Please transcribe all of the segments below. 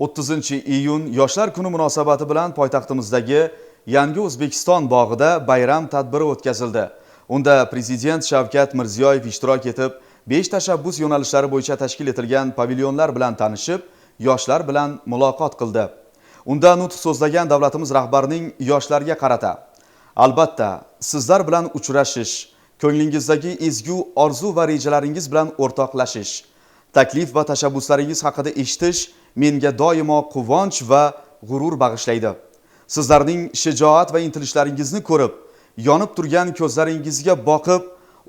30 iyun Yoshlar kuni munosabati bilan poytaxtimizdagi Yangi O'zbekiston bog'ida bayram tadbiri o'tkazildi. Unda prezident Shavkat Mirziyoyev ishtirok etib, 5 tashabbus yo'nalishlari bo'yicha tashkil etilgan pavilyonlar bilan tanishib, yoshlar bilan muloqot qildi. Unda nutq so'zlagan davlatimiz rahbarining yoshlarga qarata Albatta, sizlar bilan uchrashish, ko'nglingizdagi ezgu orzu va rejalaringiz bilan o'rtoqlashish, taklif va tashabbuslaringiz haqida eshitish menga doimo quvonch va g'urur bag'ishlaydi. Sizlarning shijoat va intilishlaringizni ko'rib, yonib turgan ko'zlaringizga boqib,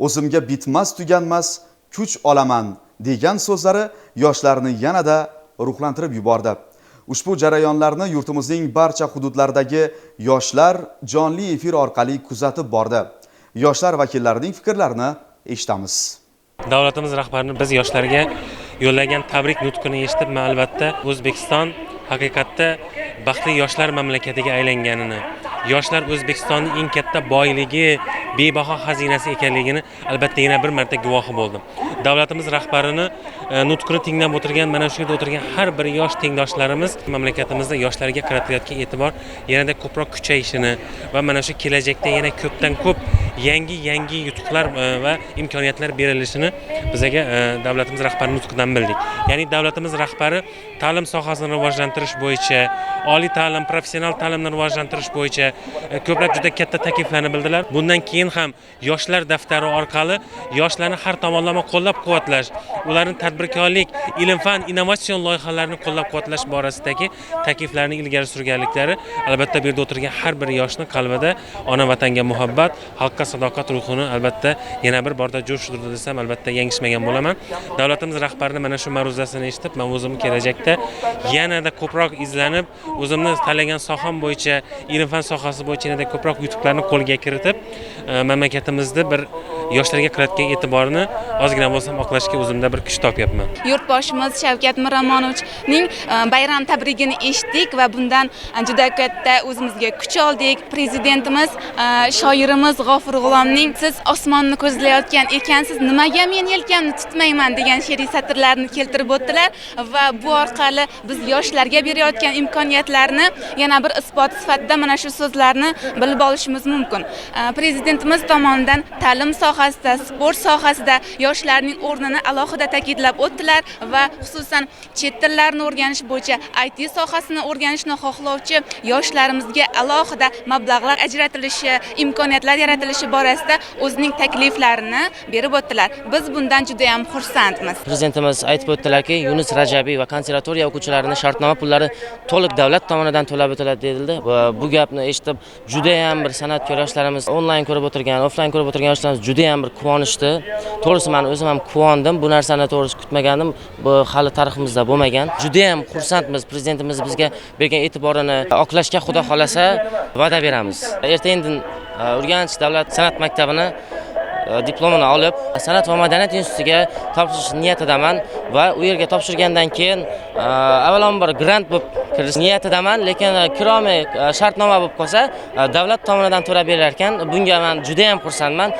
o'zimga bitmas tuganmas kuch olaman degan so'zlari yoshlarni yanada ruhlantirib yubordi. Ushbu jarayonlarni yurtimizning barcha hududlaridagi yoshlar jonli efir orqali kuzatib bordi. Yoshlar vakillarining fikrlarini eshitamiz. davlatimiz rahbarini biz yoshlarga yo'llagan tabrik nutqini eshitib man albatta o'zbekiston haqiqatda baxtli yoshlar mamlakatiga aylanganini yoshlar o'zbekistonning eng katta boyligi bebaho xazinasi ekanligini albatta yana bir marta guvohi bo'ldim. Davlatimiz rahbarini e, nutqini tinglab o'tirgan mana shu yerda o'tirgan har bir yosh tengdoshlarimiz mamlakatimizda yoshlarga qaratilayotgan e'tibor yanada ko'proq kuchayishini va mana shu kelajakda yana ko'pdan ko'p yangi yangi yutuqlar e, va imkoniyatlar berilishini bizaga e, davlatimiz rahbari nutqidan bildik. Ya'ni davlatimiz rahbari ta'lim sohasini rivojlantirish bo'yicha oliy ta'lim professional ta'limni rivojlantirish bo'yicha e, ko'plab juda katta takliflarni bildilar. Bundan keyin ham yoshlar daftari orqali yoshlarni har tomonlama qo'llab quvvatlash ularni tadbirkorlik ilm fan innovatsion loyihalarni qo'llab quvvatlash borasidagi takliflarni ilgari surganliklari albatta bu yerda o'tirgan har bir yoshni qalbida ona vatanga muhabbat xalqqa sadoqat ruhini albatta yana bir borda jo'shtirdi desam albatta yanglishmagan bo'laman. Davlatimiz rahbarini mana shu ma'ruzasini eshitib man o'zimni kelajakda yanada ko'proq izlanib o'zimni tanlagan soham bo'yicha ilm fan sohasi bo'yicha yanada ko'proq yutuqlarni qo'lga kiritib e, mamlakatimizni bir yoshlarga qilayotgan e'tiborini ozgina bo'lsa ham oqlashga o'zimda bir kuch topyapman. Yurtboshimiz shavkat miromonovichning e, bayram tabrigini eshitdik va bundan e, juda katta o'zimizga kuch oldik. Prezidentimiz e, shoirimiz g'ofur g'ulomning siz osmonni ko'zlayotgan ekansiz nimaga men yelkamni tutmayman? degan she'riy satrlarni keltirib o'tdilar va bu orqali biz yoshlarga berayotgan imkoniyatlarni yana bir isbot sifatida mana shu so'zlarni bilib olishimiz mumkin. Prezidentimiz tomonidan ta'lim sohasida sport sohasida yoshlarning o'rnini alohida ta'kidlab o'tdilar va xususan chet tillarini o'rganish bo'yicha IT sohasini o'rganishni xohlovchi yoshlarimizga alohida mablag'lar ajratilishi imkoniyatlar yaratilishi borasida o'zining takliflarini berib o'tdilar. Biz bundan juda ham xursandmiz. Prezidentimiz aytib o'tdilarki yunus rajabiy va konservatoriya o'quvchilarini shartnoma pullari to'liq davlat tomonidan to'lab o'tiladi deyildi va bu gapni eshitib judayam bir san'atkor yoshlarimiz onlayn ko'rib o'tirgan offlayn ko'rib o'tirgan yoshlarimiz judayam bir quvonishdi. To'g'risi man o'zim ham quvondim. Bu narsani to'g'risi kutmagandim. Bu hali tariximizda bo'lmagan. Judayam xursandmiz. Prezidentimiz bizga bergan e'tiborini oqlashga xudo xohlasa va'da beramiz. Erta indin e, urganch davlat san'at maktabini e, diplomini olib san'at va madaniyat institutiga topshirish niyatidaman va u yerga topshirgandan keyin e, avvalambor grant bo'lib kirish niyatidaman. Lekin kirolmay shartnoma bo'lib qolsa davlat tomonidan to'lab berar ekan bunga man judayam xursandman.